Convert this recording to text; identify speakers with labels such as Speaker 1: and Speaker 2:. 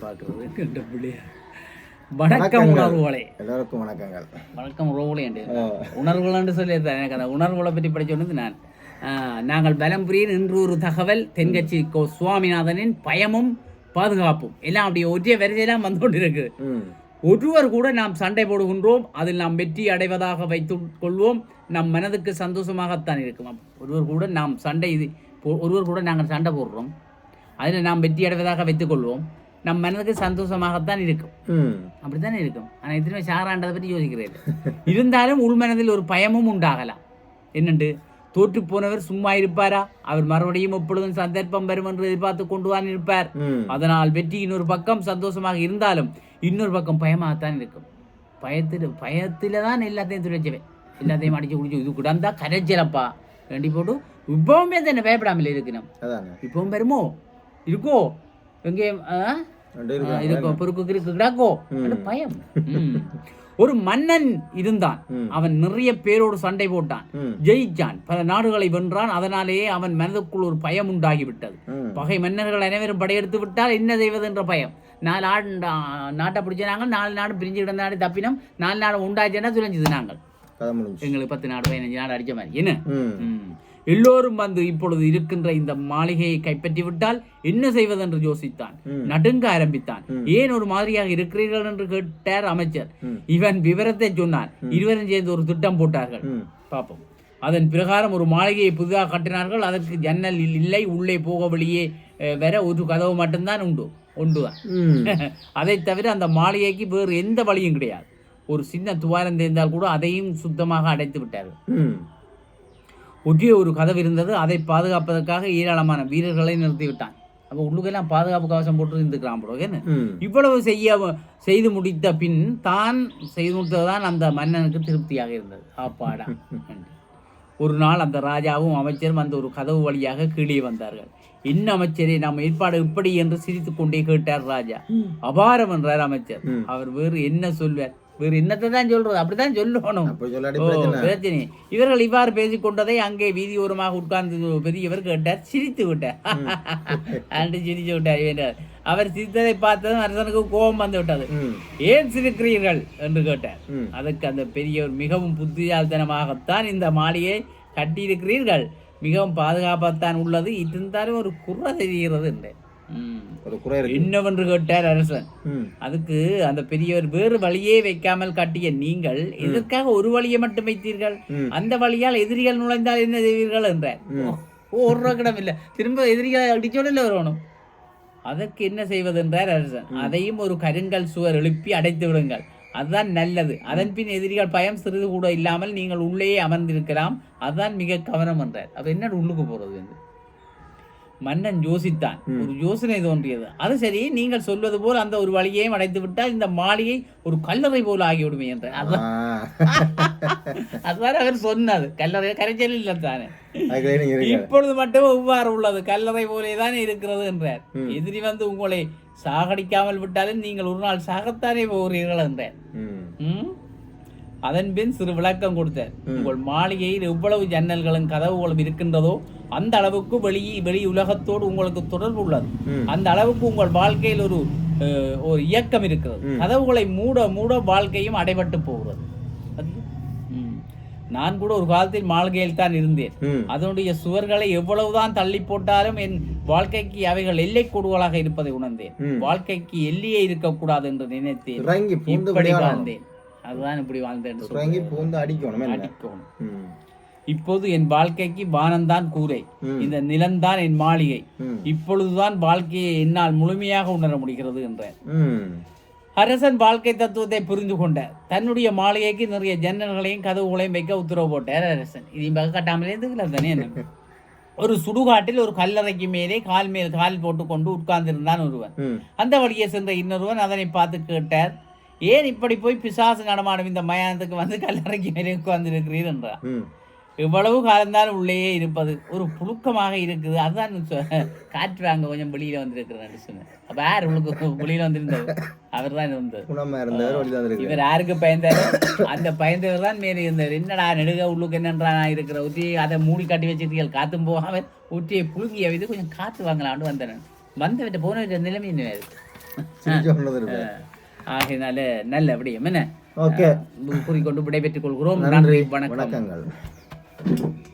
Speaker 1: பார்க்குறது என்ற பிள்ளையா. வணக்கம் உணர்வுகளே.
Speaker 2: எல்லோருக்கும் வணக்கங்கள்.
Speaker 1: வணக்கம் உறவுகளே என்று.
Speaker 2: ஆ.
Speaker 1: உணர்வுகள் சொல்லி எனக்கு அந்த உணர்வுகளை பற்றி படிச்ச சொன்னது நான். நாங்கள் பலம்புரியின் இன்று ஒரு தகவல். தென்கட்சி கோ சுவாமிநாதனின் பயமும் பாதுகாப்பும். எல்லாம் அப்படியே ஒற்றை வரிசையெல்லாம் வந்து கொண்டிருக்கு. ஒருவர் கூட நாம் சண்டை போடுகின்றோம். அதில் நாம் வெற்றி அடைவதாக வைத்துக் கொள்வோம். நம் மனதுக்கு சந்தோஷமாகத்தான் இருக்கும். ஒருவர் கூட நாம் சண்டை இது ஒருவர் கூட நாங்கள் சண்டை போடுறோம். அதில் நாம் வெற்றி அடைவதாக வைத்துக் கொள்வோம். நம் மனதுக்கு சந்தோஷமாகத்தான் இருக்கும். அப்படித்தானே இருக்கும்? ஆனால் எத்தனை சாராண்டதை பற்றி யோசிக்கிறேன் இருந்தாலும் உள்மனதில் ஒரு பயமும் உண்டாகலாம். என்னண்டு? தோற்று போனவர் சும்மா இருப்பாரா? அவர் மறுபடியும் எப்பொழுதும் சந்தர்ப்பம் வரும் என்று எதிர்பார்த்து கொண்டு தான் இருப்பார். அதனால் வெற்றியின் ஒரு பக்கம் சந்தோஷமாக இருந்தாலும் இன்னொரு பக்கம் பயமாகத்தான் இருக்கும். பயத்தில் பயத்தில் தான் எல்லாத்தையும் துடைச்சவன். எல்லாத்தையும் அடிச்சு குடிச்சு இது கிடந்தா கரைச்சலப்பா. வேண்டி போட்டு இப்பவுமே தானே பயப்படாமல் இருக்கணும். இப்பவும் வருமோ? இருக்கோ? பொறுக்கு அது பயம். ஒரு மன்னன் இருந்தான். அவன் நிறைய பேரோடு சண்டை போட்டான். ஜெயிச்சான். பல நாடுகளை வென்றான். அதனாலேயே அவன் மனதுக்குள் ஒரு பயம் உண்டாகிவிட்டது. பகை மன்னர்கள் அனைவரும் படையெடுத்து விட்டால் என்ன செய்வது என்ற பயம். நாலு ஆடு நாட்டை பிடிச்ச நாங்கள் நாலு நாடு பிரிஞ்சு கிடந்த நாடு தப்பினோம். நாலு நாடு உண்டாச்சுன்னா துளைஞ்சது நாங்கள். எங்களுக்கு பத்து நாடு பதினஞ்சு நாடு அடிச்ச மாதிரி. என்ன. எல்லோரும் வந்து இப்பொழுது இருக்கின்ற இந்த மாளிகையை கைப்பற்றி விட்டால் என்ன செய்வதென்று யோசித்தான். நடுங்க ஆரம்பித்தான். ஏன் ஒரு மாதிரியாக இருக்கிறீர்கள் என்று கேட்டார் அமைச்சர். இவன் விவரத்தை சொன்னான். இருவரும் சேர்ந்து ஒரு திட்டம் போட்டார்கள். பார்ப்போம். அதன் பிரகாரம் ஒரு மாளிகையை புதிதாக கட்டினார்கள். அதற்கு ஜன்னல் இல்லை உள்ளே போக அஹ், வர ஒரு கதவு மட்டும்தான் உண்டு
Speaker 2: ம்.
Speaker 1: அதை தவிர அந்த மாளிகைக்கு வேறு எந்த வழியும் கிடையாது. ஒரு சின்ன துவாரம் தெரிந்தால் கூட அதையும் சுத்தமாக அடைத்து விட்டார்கள். ஒட்டிய ஒரு கதவு இருந்தது அதை பாதுகாப்பதற்காக ஏராளமான வீரர்களை நிறுத்திவிட்டான். அப்போ உள்ளுக்கெல்லாம் பாதுகாப்பு கவசம் போட்டு இருந்துக்கிறான் போல என்ன இவ்வளவு செய்ய செய்து முடித்த பின் தான் செய்து முடித்ததுதான் அந்த மன்னனுக்கு திருப்தியாக இருந்தது. என்று. ஒரு நாள் அந்த ராஜாவும் அமைச்சரும் அந்த ஒரு கதவு வழியாக கீழே வந்தார்கள். என்ன அமைச்சரே நாம் ஏற்பாடு இப்படி என்று சிரித்துக் கொண்டே கேட்டார் ராஜா. அபாரம் என்றார் அமைச்சர். அவர் வேறு என்ன சொல்வார்? வேறு என்னத்தை தான் சொல்றது அப்படித்தான் சொல்லணும்.
Speaker 2: பிரச்சனை.
Speaker 1: இவர்கள் இவ்வாறு பேசிக் கொண்டதை அங்கே வீதியோரமாக உட்கார்ந்து பெரியவர் கேட்டார் சிரித்து விட்டார். அன்று சிரித்து விட்டார் என்றார் அவர் சிரித்ததை பார்த்ததும் அரசனுக்கு கோபம் வந்து விட்டது. ஏன் சிரிக்கிறீர்கள்? என்று கேட்டார்.
Speaker 2: ம்.
Speaker 1: அதற்கு அந்த பெரியவர் மிகவும் புத்தியால்தனமாகத்தான் இந்த மாளிகையை கட்டியிருக்கிறீர்கள். மிகவும் பாதுகாப்பாகத்தான் உள்ளது. இருந்தாலும் ஒரு குறை தெரிகிறது என்றேன். ம்.
Speaker 2: ஒரு குறை
Speaker 1: கேட்டார் அரசன். அதுக்கு அந்த பெரியவர் வேறு வழியே வைக்காமல் காட்டிய நீங்கள் எதற்காக ஒரு வழியை மட்டும் வைத்தீர்கள். அந்த வழியால் எதிரிகள் நுழைந்தால் என்ன செய்வீர்கள் என்றார். ஒரு ரகடம் இல்லை. திரும்ப எதிரிகளை அடிச்சோடல வரணும் அதற்கு என்ன செய்வது என்றார் அரசன். அதையும் ஒரு கருங்கல் சுவர் எழுப்பி அடைத்து விடுங்கள். அதுதான் நல்லது. அதன் பின் எதிரிகள் பயம் சிறிது கூட இல்லாமல் நீங்கள் உள்ளேயே அமர்ந்திருக்கலாம். அதுதான் மிக கவனம் என்றார். அப்ப என்ன உள்ளுக்கு போறது வந்து மன்னன் யோசித்தான். ஒரு யோசனை தோன்றியது. அது சரி நீங்கள் சொல்வது போல் அந்த ஒரு வழியையும் அடைத்து விட்டால் இந்த மாளிகை ஒரு கல்லறை போல் ஆகிவிடுமே என்றார் அதுதான். அவர் சொன்னது. கல்லறை கரைச்சல் இல்லை தானே இப்பொழுது மட்டும் இவ்வாறு உள்ளது. கல்லறை போலே தான் இருக்கிறது என்றார். எதிரி வந்து உங்களை சாகடிக்காமல் விட்டாலும் நீங்கள் ஒரு நாள் சாகத்தானே போகிறீர்கள் என்றார்.
Speaker 2: ம்
Speaker 1: ம்? அதன் பின் சிறு விளக்கம் கொடுத்தார் உங்கள் மாளிகையில் எவ்வளவு ஜன்னல்களும் கதவுகளும் இருக்கின்றதோ அந்த அளவுக்கு வெளி வெளி உலகத்தோடு உங்களுக்கு தொடர்பு உள்ளது. அந்த அளவுக்கு உங்கள் வாழ்க்கையில் ஒரு ஒரு இயக்கம் இருக்கிறது. கதவுகளை மூட மூட வாழ்க்கையும் அடைபட்டு போகிறது. நான் கூட ஒரு காலத்தில் மாளிகையில் தான் இருந்தேன். அதனுடைய சுவர்களை எவ்வளவுதான் தள்ளி போட்டாலும் என் வாழ்க்கைக்கு அவைகள் எல்லை கோடுகளாக இருப்பதை உணர்ந்தேன். வாழ்க்கைக்கு எல்லையே இருக்கக்கூடாது என்று நினைத்தேன். இப்படி வாழ்ந்தேன். அதுதான் இப்படி வாழ்ந்தேன்
Speaker 2: பூந்து அடிக்கணும்
Speaker 1: அடிக்கணும். இப்போது என் வாழ்க்கைக்கு வானம்தான் கூரை. இந்த நிலம்தான் என் மாளிகை. இப்பொழுதுதான் வாழ்க்கையை என்னால் முழுமையாக உணர முடிகிறது என்றார் அரசன் வாழ்க்கை தத்துவத்தை புரிந்து கொண்டார் தன்னுடைய மாளிகைக்கு நிறைய ஜன்னல்களையும் கதவுகளையும் வைக்க உத்தரவு போட்டார் அரசன். இதையும் பக்க கட்டாமலே இருந்துக்கலாம் தானே என்ன? ஒரு சுடுகாட்டில் ஒரு கல்லறைக்கு மேலே கால் மேல் கால் போட்டுக்கொண்டு உட்கார்ந்திருந்தான் ஒருவன். அந்த வழியே சென்ற இன்னொருவன் அதனை பார்த்து கேட்டார் ஏன் இப்படி போய் பிசாசு நடமாடும்? இந்த மயானத்துக்கு வந்து கல்லறைக்கு மேலே உட்கார்ந்திருக்கிறீர் என்றார்.
Speaker 2: ம்.
Speaker 1: எவ்வளவு காலம்தான் உள்ளேயே இருப்பது. ஒரு புழுக்கமாக இருக்குது. அதுதான் காற்று அங்க கொஞ்சம் வெளியில வந்திருக்கிறேன் சொன்னேன். அப்ப யார் உங்களுக்கு வெளியில வந்திருந்தது? அவர் தான்
Speaker 2: தந்திருக்கு
Speaker 1: இவர் யாருக்கு பயந்தாரோ அந்த பயந்தவர் தான் மேலே இருந்தார் என்னடா நெடுக உள்ளுக்கு என்னன்றா நான் இருக்கிற ஊற்றி அதை மூடி கட்டி வச்சிருக்கீங்க காத்தும் போகாம ஊற்றியை புழுங்கிய இது கொஞ்சம் காத்து வாங்கலாம்னு வந்தேன். வந்தவற்ற போனவற்ற நிலைமை என்ன ஆகையினால நல்ல விடயம் என்ன?
Speaker 2: ஓகே.
Speaker 1: கூறிக்கொண்டு விடைபெற்றுக் கொள்கிறோம்.
Speaker 2: நன்றி.
Speaker 1: நன்றி வணக்கம்.
Speaker 2: வணக்கங்கள்.